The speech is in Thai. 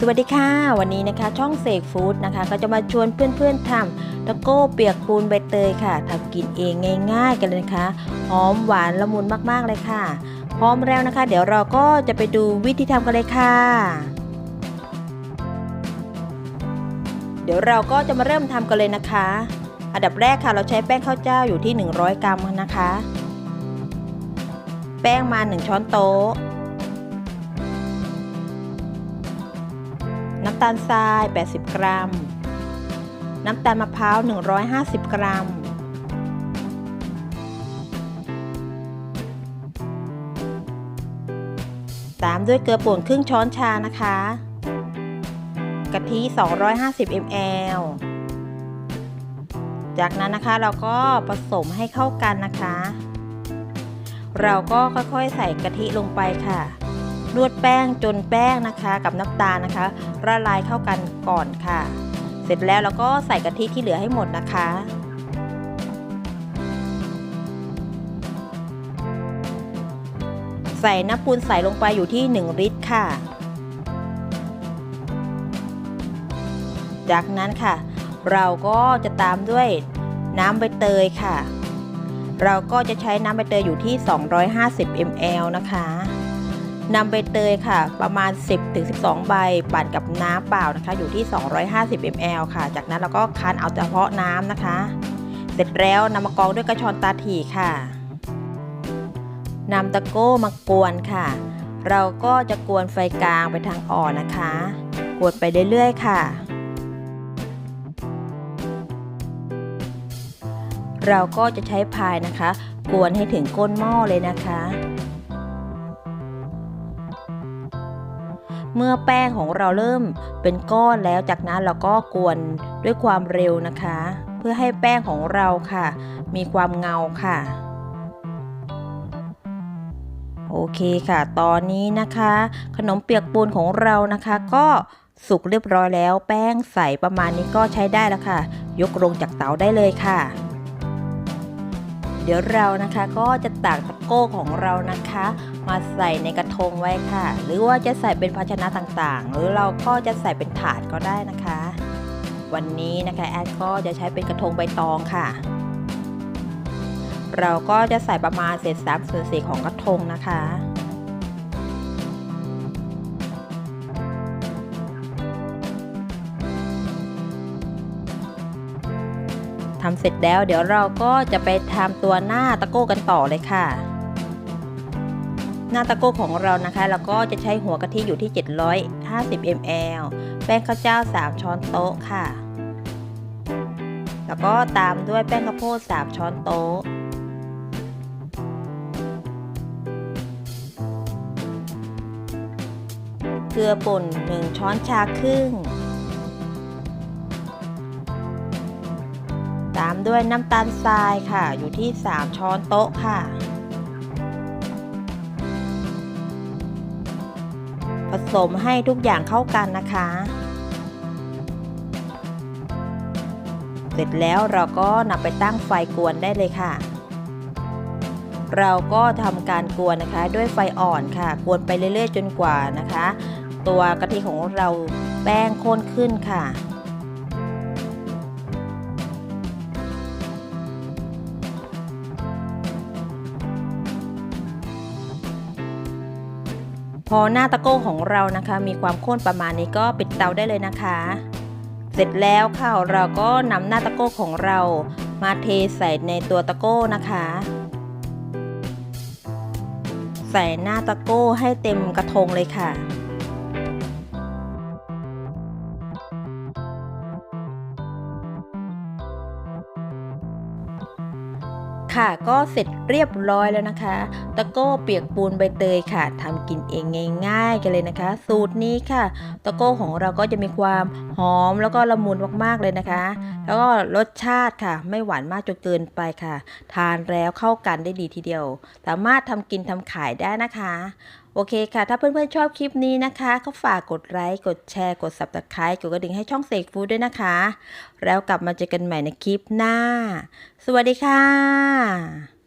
สวัสดีค่ะ วันนี้นะคะช่องเสกฟู้ดนะคะ ก็จะมาชวนเพื่อนๆทำตะโก้เปียกปูนใบเตยค่ะทำกินเองง่าย ๆ กันเลยนะคะหอมหวานละมุนมากๆเลยค่ะ พร้อมแล้วนะคะ เดี๋ยวเราก็จะไปดูวิธีทำกันเลยค่ะ เดี๋ยวเราก็จะมาเริ่มทำกันเลยนะคะ อันดับแรกค่ะเราใช้แป้งข้าวเจ้าอยู่ที่ 100 กรัมนะคะ แป้งมา 1 ช้อนโต๊ะำตาลทราย 80 กรัม น้ำตาลมะพร้าว 150 กรัม ตามด้วยเกลือป่นครึ่งช้อนชานะคะ กะทิ 250 ml จากนั้นนะคะเราก็ผสมให้เข้ากันนะคะ เราก็ค่อยๆใส่กะทิลงไปค่ะ นวดแป้งจนแป้งนะคะ กับน้ำตาลนะคะ ละลายเข้ากันก่อนค่ะ เสร็จแล้วเราก็ใส่กะทิที่เหลือให้หมดนะคะใส่น้ำปูนใส่ลงไปอยู่ที่ 1 ลิตรค่ะ จากนั้นค่ะ เราก็จะตามด้วยน้ำใบเตยค่ะ เราก็จะใช้น้ำใบเตยอยู่ที่ 250 ml นะคะ นำใบเตยค่ะ ประมาณ 10-12 ใบปั่นกับน้ำเปล่านะคะ อยู่ที่ 250 ml ค่ะ จากนั้นเราก็คั้นเอาเฉพาะน้ำนะคะ เสร็จแล้วนำมากรองด้วยกระชอนตาถี่ค่ะนำตะโก้มากวนค่ะ เราก็จะกวนไฟกลางไปทางอ่อนนะคะ กวนไปเรื่อยๆ ค่ะ เราก็จะใช้พายนะคะ กวนให้ถึงก้นหม้อเลยนะคะ เมื่อแป้งของเราเริ่มเป็นก้อนแล้วจากนั้นเราก็กวนด้วยความเร็วนะคะ เพื่อให้แป้งของเราค่ะ มีความเงาค่ะ โอเคค่ะ ตอนนี้นะคะ ขนมเปียกปูนของเรานะคะ ก็สุกเรียบร้อยแล้ว แป้งใสประมาณนี้ก็ใช้ได้แล้วค่ะ ยกลงจากเตาได้เลยค่ะ เดี๋ยวเรานะคะก็จะตักตะโก้ของเรานะคะ มาใส่ในกระทงไว้ค่ะ หรือว่าจะใส่เป็นภาชนะต่างๆ หรือเราก็จะใส่เป็นถาดก็ได้นะคะ วันนี้นะคะแอดก็จะใช้เป็นกระทงใบตองค่ะ เราก็จะใส่ประมาณเศษสามส่วนสี่ของกระทงนะคะ ทำเสร็จแล้วเดี๋ยวเราก็จะไปทำตัวหน้าตะโก้กันต่อเลยค่ะ หน้าตะโก้ของเรานะคะ เราก็จะใช้หัวกะทิอยู่ที่ 750 ml แป้งข้าวเจ้า 3 ช้อนโต๊ะค่ะ แล้วก็ตามด้วยแป้งข้าวโพด 3 ช้อนโต๊ะเกลือป่น 1 ช้อนชาครึ่ง ด้วยน้ำตาลทรายค่ะ อยู่ที่ 3 ช้อนโต๊ะค่ะ ผสมให้ทุกอย่างเข้ากันนะคะ เสร็จแล้วเราก็นำไปตั้งไฟกวนได้เลยค่ะ เราก็ทำการกวนนะคะด้วยไฟอ่อนค่ะ กวนไปเรื่อยๆ จนกว่านะคะ ตัวกะทิของเราแป้งข้นขึ้นค่ะ พอหน้าตะโก้ของเรานะคะ มีความข้นประมาณนี้ก็ปิดเตาได้เลยนะคะ เสร็จแล้วค่ะเราก็นำหน้าตะโก้ของเรามาเทใส่ในตัวตะโก้นะคะ ใส่หน้าตะโก้ให้เต็มกระทงเลยค่ะ ค่ะก็เสร็จเรียบร้อยแล้วนะคะ ตะโก้เปียกปูนใบเตยค่ะทำกินเองง่ายๆกันเลยนะคะ สูตรนี้ค่ะ ตะโก้ของเราก็จะมีความหอมแล้วก็ละมุนมากๆเลยนะคะ แล้วก็รสชาติค่ะ ไม่หวานมากจนเกินไปค่ะ ทานแล้วเข้ากันได้ดีทีเดียว สามารถทำกินทำขายได้นะคะ โอเคค่ะ ถ้าเพื่อนๆชอบคลิปนี้นะคะ ก็ฝากกดไลค์ กดแชร์ กด subscribe กดกระดิ่งให้ช่องเสกฟูดด้วยนะคะ แล้วกลับมาเจอกันใหม่ในคลิปหน้า สวัสดีค่ะ